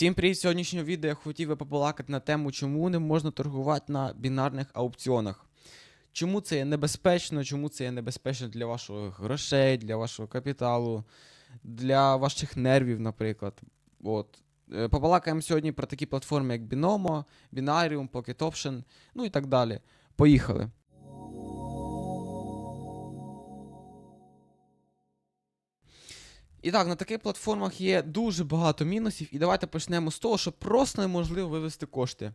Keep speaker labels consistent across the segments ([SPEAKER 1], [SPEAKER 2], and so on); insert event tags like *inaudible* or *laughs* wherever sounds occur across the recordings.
[SPEAKER 1] Всім привіт! Сьогоднішнього відео я хотів би побалакати на тему, чому не можна торгувати на бінарних аукціонах. Чому це є небезпечно, чому це є небезпечно для ваших грошей, для вашого капіталу, для ваших нервів, наприклад. От. Е, Побалакаємо сьогодні про такі платформи, як Binomo, Binarium, Pocket Option, ну і так далі. Поїхали. І так, на таких платформах є дуже багато мінусів, і давайте почнемо з того, що просто неможливо вивести кошти.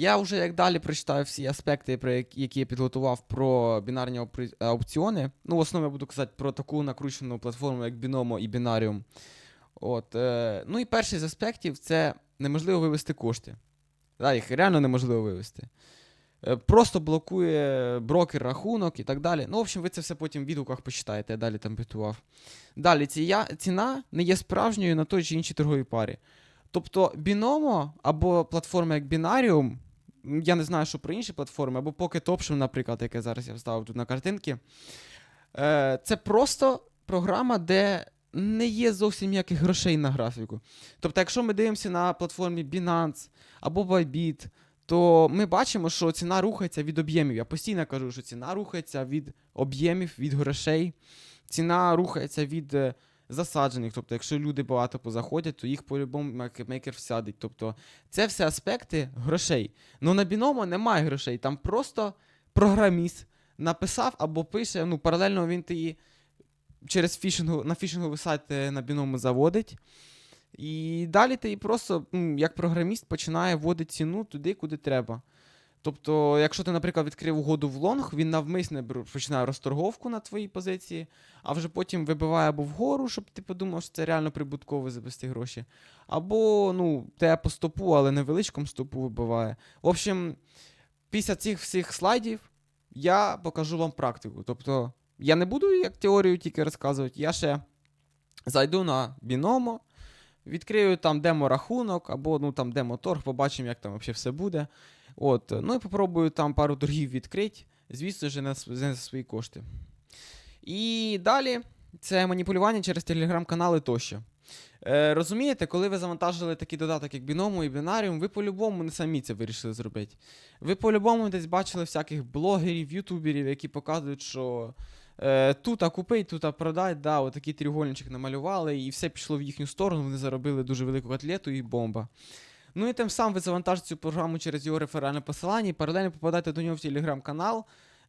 [SPEAKER 1] Я вже як далі прочитаю всі аспекти, про які я підготував про бінарні аупри- аукціони. Ну, в основному я буду казати про таку накручену платформу, як Binomo і Binarium. От, е, ну і перший з аспектів це неможливо вивести кошти. Да, їх реально неможливо вивести. Е, Просто блокує брокер рахунок і так далі. Ну, в общем, ви це все потім в відгуках почитаєте, я далі там підготував. Далі, ція, ціна не є справжньою на той чи іншій торговій парі. Тобто Binomo або платформа як Binarium, я не знаю, що про інші платформи, або Pocket Option, наприклад, яке зараз я вставив тут на картинки. Е, це просто програма, де не є зовсім ніяких грошей на графіку. Тобто, якщо ми дивимося на платформі Binance або Bybit, то ми бачимо, що ціна рухається від об'ємів. Я постійно кажу, що ціна рухається від об'ємів, від грошей. Ціна рухається від е, засаджених. Тобто, якщо люди багато позаходять, то їх по-любому маркетмейкер всядить. Тобто, це все аспекти грошей. Ну на біномо немає грошей. Там просто програміст написав або пише, ну, паралельно він її через фішингу, на фішинговий сайт е, на біному заводить. І далі ти просто, як програміст, починає вводити ціну туди, куди треба. Тобто, якщо ти, наприклад, відкрив угоду в лонг, він навмисне починає розторговку на твоїй позиції, а вже потім вибиває або вгору, щоб ти подумав, що це реально прибутково завести гроші. Або, ну, те по стопу, але невеличкому стопу вибиває. В общем, після цих всіх слайдів я покажу вам практику. Тобто, я не буду як теорію тільки розказувати, я ще зайду на Binomo, відкрию там демо-рахунок, або ну, там демо-торг, побачимо, як там взагалі все буде. От, ну і попробую там пару торгів відкрити, звісно ж, св- за свої кошти. І далі це маніпулювання через телеграм-канали тощо. Е, розумієте, коли ви завантажили такий додаток, як Binomo і Binarium, ви по-любому не самі це вирішили зробити. Ви по-любому десь бачили всяких блогерів, ютуберів, які показують, що е, тут купить, тут продай, да, отакий тріугольничок намалювали, і все пішло в їхню сторону, вони заробили дуже велику котлету і бомба. Ну і тим самим ви завантажите цю програму через його реферальне посилання і паралельно попадаєте до нього в телеграм-канал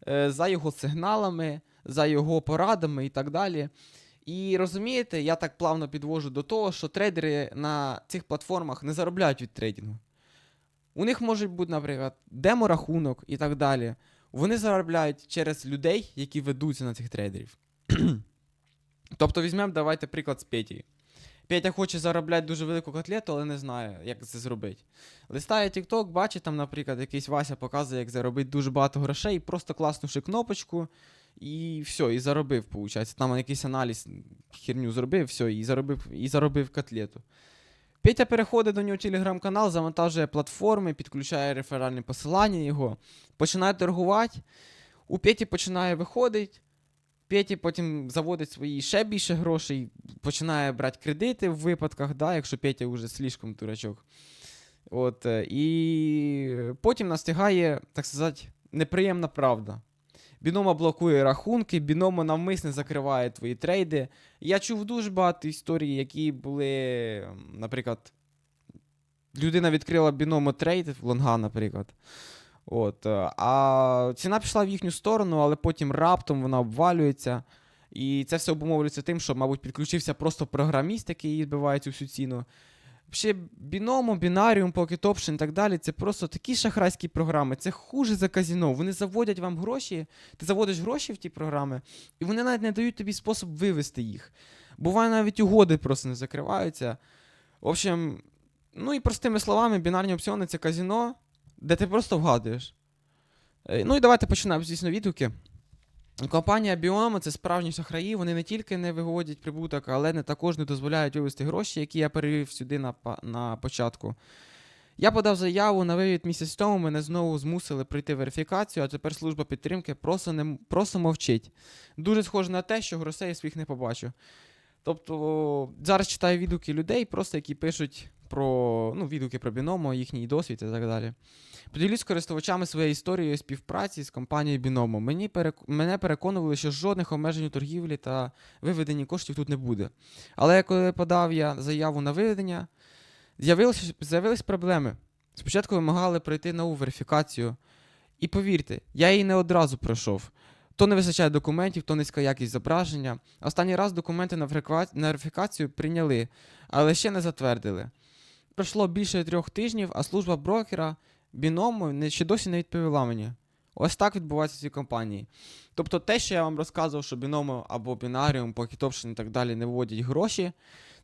[SPEAKER 1] е, за його сигналами, за його порадами і так далі. І розумієте, я так плавно підвожу до того, що трейдери на цих платформах не заробляють від трейдингу. У них може бути, наприклад, демо-рахунок і так далі. Вони заробляють через людей, які ведуться на цих трейдерів. *clears throat* тобто візьмемо, давайте приклад з Петі. Петя хоче заробляти дуже велику котлету, але не знає, як це зробити. Листає TikTok, бачить там, наприклад, якийсь Вася показує, як заробити дуже багато грошей, просто класнувши кнопочку, і все, і заробив, виходить. Там якийсь аналіз, херню зробив, все, і заробив, і заробив котлету. Петя переходить до нього телеграм-канал, завантажує платформи, підключає реферальне посилання його, починає торгувати. У Петі починає виходити. Петі потім заводить свої ще більше грошей, починає брати кредити в випадках, да, якщо Петя вже слишком дурачок. От, е, і потім настигає, так сказати, неприємна правда. Бінома блокує рахунки, бінома навмисне закриває твої трейди. Я чув дуже багато історій, які були, наприклад, людина відкрила біномо трейд лонга, наприклад. От, е, а ціна пішла в їхню сторону, але потім раптом вона обвалюється. І це все обумовлюється тим, що, мабуть, підключився просто програміст, який збиває цю всю ціну. Ще Біномо, Бінаріум, Option і так далі. Це просто такі шахрайські програми. Це хуже за казіно. Вони заводять вам гроші, ти заводиш гроші в ті програми, і вони навіть не дають тобі спосіб вивести їх. Буває, навіть угоди просто не закриваються. В общем, ну і простими словами, бінарні опціони це казіно, де ти просто вгадуєш. Е, Ну і давайте починаємо, звісно, відгуки. Компанія Biomo це справжні шахраї, вони не тільки не виводять прибуток, але не також не дозволяють вивести гроші, які я перевів сюди на, на початку. Я подав заяву на вивід місяць тому, мене знову змусили пройти верифікацію, а тепер служба підтримки просто, не, просто мовчить. Дуже схоже на те, що грошей своїх не побачу. Тобто зараз читаю відгуки людей, просто які пишуть про ну, відгуки про Binomo, їхній досвід і так далі. Поділюсь з користувачами своєю історією співпраці з компанією Binomo. Мені перек... Мене переконували, що жодних обмежень у торгівлі та виведенні коштів тут не буде. Але коли подав я заяву на виведення, з'явились проблеми. Спочатку вимагали пройти нову верифікацію. І повірте, я її не одразу пройшов. То не вистачає документів, то низька якість зображення. Останній раз документи на верифікацію прийняли, але ще не затвердили. Пройшло більше трьох тижнів, а служба брокера Binomo не- ще досі не відповіла мені. Ось так відбувається цій компанії. Тобто те, що я вам розказував, що Binomo або Pocket Option і так далі не виводять гроші,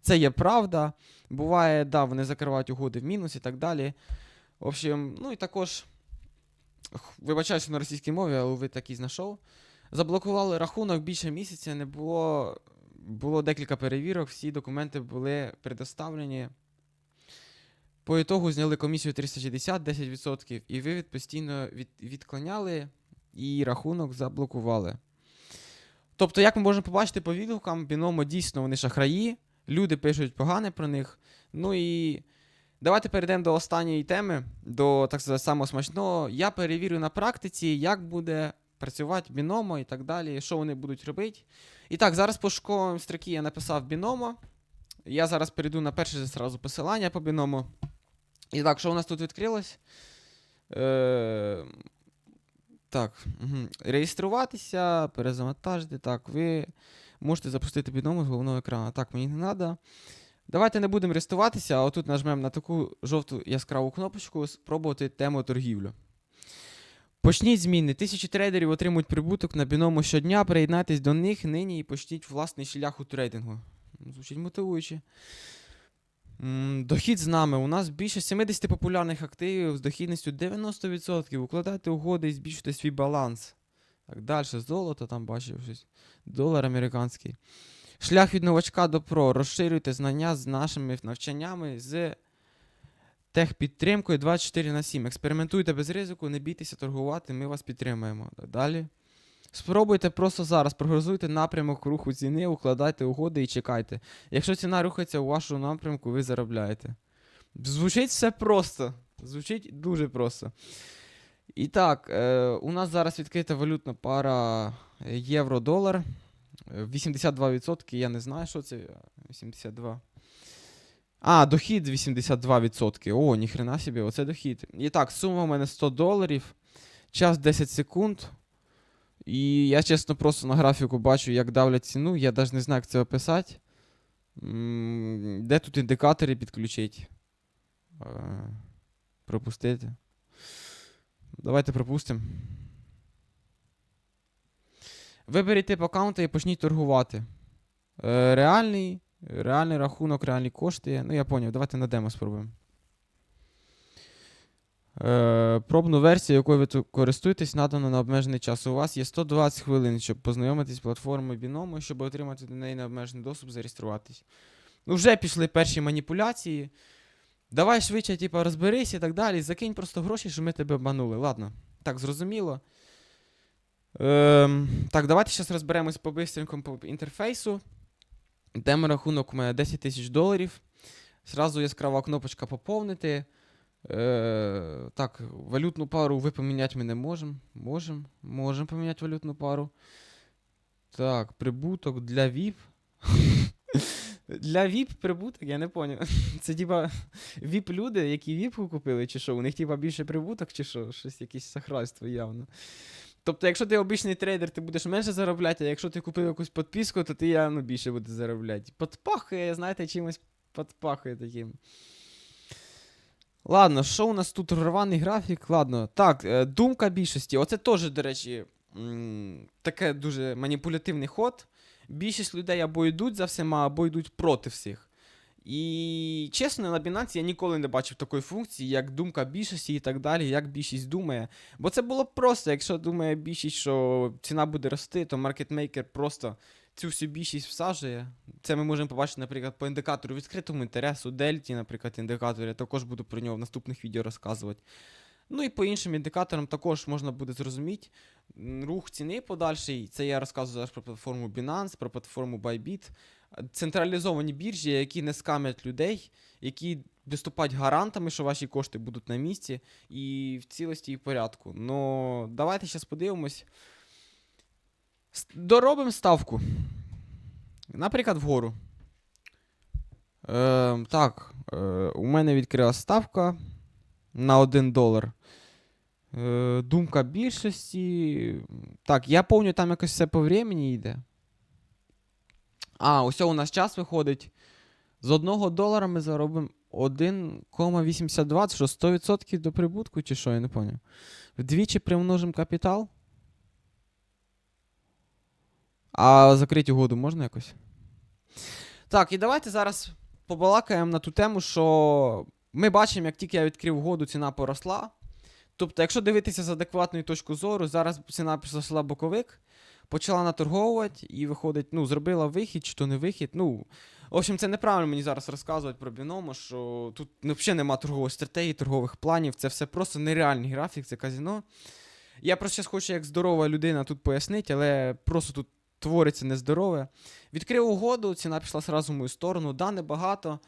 [SPEAKER 1] це є правда. Буває, да, вони закривають угоди в мінус і так далі. В общем, ну і також, вибачаюся на російській мові, але ви такий знайшов. Заблокували рахунок більше місяця, не було. Було декілька перевірок, всі документи були предоставлені. По ітогу зняли комісію 360, 10%, і вивід постійно від, відклоняли і рахунок заблокували. Тобто, як ми можемо побачити по відгукам, Binomo дійсно вони шахраї, люди пишуть погане про них. Ну і давайте перейдемо до останньої теми, до так сказати, самого смачного. Я перевірю на практиці, як буде працювати Binomo і так далі, що вони будуть робити. І так, зараз по школам строки я написав Binomo. Я зараз перейду на перше зразу посилання по Binomo. І так, що у нас тут відкрилось? Е, так, реєструватися, перезавантажити. Так, ви можете запустити Binomo з головного екрану. Так, мені не треба. Давайте не будемо реєструватися, а отут нажмемо на таку жовту яскраву кнопочку спробувати тему торгівлю. Почніть зміни. Тисячі трейдерів отримують прибуток на Binomo щодня. Приєднайтесь до них нині і почніть власний шлях у трейдингу. Звучить мотивуюче. Дохід з нами. У нас більше 70 популярних активів з дохідністю 90%. Укладайте угоди і збільшуйте свій баланс. Так, далі золото там бачив щось. Долар американський. Шлях від новачка до про. Розширюйте знання з нашими навчаннями з техпідтримкою 24 на 7. Експериментуйте без ризику, не бійтеся торгувати, ми вас підтримаємо. Далі. Спробуйте просто зараз, прогнозуйте напрямок руху ціни, укладайте угоди і чекайте. Якщо ціна рухається у вашому напрямку, ви заробляєте. Звучить все просто. Звучить дуже просто. І так, е, у нас зараз відкрита валютна пара євро-долар. Е, 82%, я не знаю, що це. 82. А, дохід 82%. О, ніхрена собі, оце дохід. І так, сума у мене 100 доларів. Час 10 секунд. І я, чесно, просто на графіку бачу, як давлять ціну. Я навіть не знаю, як це описати. Де тут індикатори підключити? Е, Пропустити. Давайте пропустимо. Виберіть тип аккаунта і почніть торгувати. Е, реальний, реальний рахунок, реальні кошти. Ну, я поняв, давайте на демо спробуємо. Е, пробну версію, якою ви користуєтесь, надано на обмежений час. У вас є 120 хвилин, щоб познайомитись з платформою Binomo, щоб отримати до неї необмежений доступ, зареєструватись. Ну, вже пішли перші маніпуляції. Давай швидше, типу, розберись і так далі. Закинь просто гроші, що ми тебе обманули. Ладно, так, зрозуміло. Ем, так, давайте зараз розберемось по бистренькому по інтерфейсу. Демо рахунок у мене 10 тисяч доларів. Зразу яскрава кнопочка поповнити. Е, так, валютну пару ви поміняти ми не можемо. Можемо. Можемо поміняти валютну пару. Так, прибуток для VIP. *laughs* Для VIP прибуток, я не поняв. *laughs* Це типа VIP люди, які VIP купили, чи що? У них типа більше прибуток, чи що? Щось якесь сахрайство явно. Тобто, якщо ти обичний трейдер, ти будеш менше заробляти, а якщо ти купив якусь підписку, то ти явно більше будеш заробляти. Подпахує, знаєте, чимось подпахує таким. Ладно, що у нас тут рваний графік? Ладно. Так, е, думка більшості. Оце теж, до речі, таке дуже маніпулятивний ход. Більшість людей або йдуть за всіма, або йдуть проти всіх. І чесно, на Binance я ніколи не бачив такої функції, як думка більшості і так далі, як більшість думає. Бо це було просто, якщо думає більшість, що ціна буде рости, то маркетмейкер просто цю всю більшість всаджує. Це ми можемо побачити, наприклад, по індикатору відкритому інтересу, Дельті, наприклад, індикатор. Я також буду про нього в наступних відео розказувати. Ну і по іншим індикаторам також можна буде зрозуміти рух ціни подальший. Це я розказую зараз про платформу Binance, про платформу Bybit. Централізовані біржі, які не скамять людей, які виступати гарантами, що ваші кошти будуть на місці і в цілості і в порядку. Ну, давайте зараз подивимось. Доробимо ставку. Наприклад, вгору. Е, так, е, у мене відкрилась ставка на 1 долар. Е, думка більшості. Так, я пам'ятаю, там якось все по времени йде. А, ось у нас час виходить. З 1 долара ми заробимо 1,82. Що, 100% до прибутку, чи що, я не пам'ятаю. Вдвічі примножимо капітал. А закрити угоду можна якось? Так, і давайте зараз побалакаємо на ту тему, що ми бачимо, як тільки я відкрив угоду, ціна поросла. Тобто, якщо дивитися з адекватної точки зору, зараз ціна пішла боковик, почала наторговувати і виходить, ну, зробила вихід, чи то не вихід. Ну, в общем, це неправильно мені зараз розказувати про біномо, що тут взагалі немає торгової стратегії, торгових планів, це все просто нереальний графік, це казіно. Я просто зараз хочу, як здорова людина, тут пояснити, але просто тут твориться нездорове. Відкрив угоду, ціна пішла сразу в мою сторону. Да, небагато.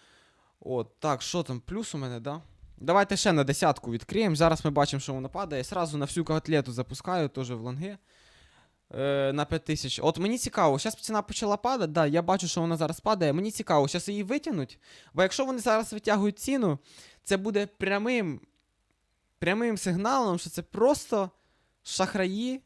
[SPEAKER 1] От, так, що там, плюс у мене, да? Давайте ще на десятку відкриємо. Зараз ми бачимо, що воно падає. Сразу на всю котлету запускаю, теж в лонги. Е, на 5000. От мені цікаво, зараз ціна почала падати, да, я бачу, що вона зараз падає. Мені цікаво, зараз її витягнуть. Бо якщо вони зараз витягують ціну, це буде прямим, прямим сигналом, що це просто шахраї,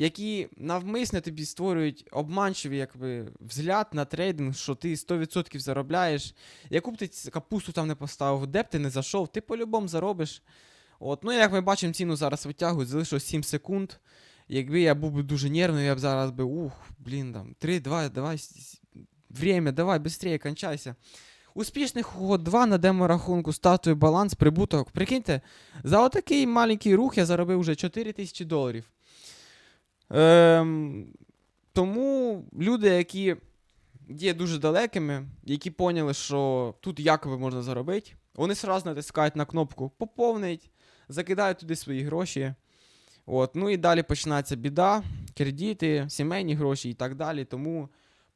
[SPEAKER 1] які навмисно тобі створюють обманчивий якби, взгляд на трейдинг, що ти 100% заробляєш. Яку б ти капусту там не поставив, де б ти не зайшов, ти по-любому заробиш. От, ну як ми бачимо, ціну зараз витягують, залишилось 7 секунд. Якби я був би дуже нервний, я б зараз би, ух, блін, там, 3, 2, давай, время, давай, быстрее, кончайся. Успішних угод 2 на демо-рахунку, статую, баланс, прибуток. Прикиньте, за отакий маленький рух я заробив вже 4 тисячі доларів. Ем, тому люди, які є дуже далекими, які поняли, що тут якоби можна заробити, вони сразу натискають на кнопку поповнить, закидають туди свої гроші. От, ну і далі починається біда, кредити, сімейні гроші і так далі. Тому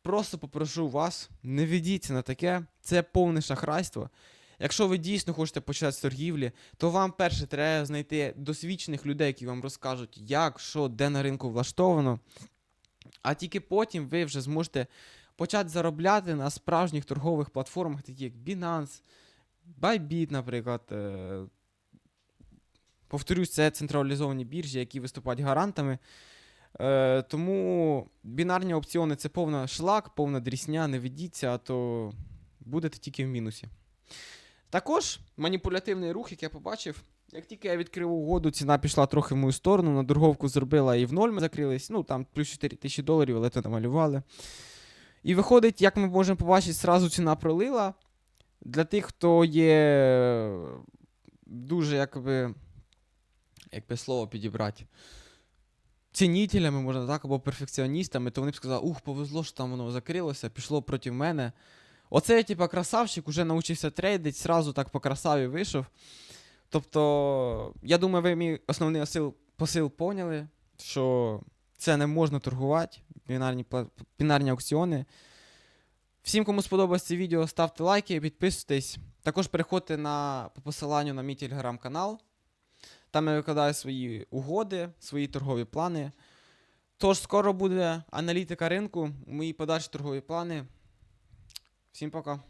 [SPEAKER 1] просто попрошу вас, не ведіться на таке, це повне шахрайство. Якщо ви дійсно хочете почати з торгівлі, то вам перше треба знайти досвідчених людей, які вам розкажуть, як, що, де на ринку влаштовано. А тільки потім ви вже зможете почати заробляти на справжніх торгових платформах, такі як Binance, Bybit, наприклад. е, Повторюсь, це централізовані біржі, які виступають гарантами. Е, тому бінарні опціони це повна шлак, повна дрісня, не ведіться, а то будете тільки в мінусі. Також маніпулятивний рух, як я побачив, як тільки я відкрив угоду, ціна пішла трохи в мою сторону, на торговку зробила і в ноль ми закрились. Ну там плюс 4 тисячі доларів, але то намалювали. І виходить, як ми можемо побачити, зразу ціна пролила. Для тих, хто є дуже якби, якби слово підібрати. Цінителями, можна так, або перфекціоністами, то вони б сказали, ух, повезло, що там воно закрилося, пішло проти мене. Оце типа, красавчик, уже навчився трейдити, сразу так по красаві вийшов. Тобто, я думаю, ви мій основний посил, посил поняли, що це не можна торгувати, бінарні, бінарні аукціони. Всім, кому сподобалось це відео, ставте лайки, підписуйтесь. Також переходьте на, по посиланню на мій телеграм-канал. Там я викладаю свої угоди, свої торгові плани. Тож скоро буде аналітика ринку, мої подальші торгові плани. Всім пока.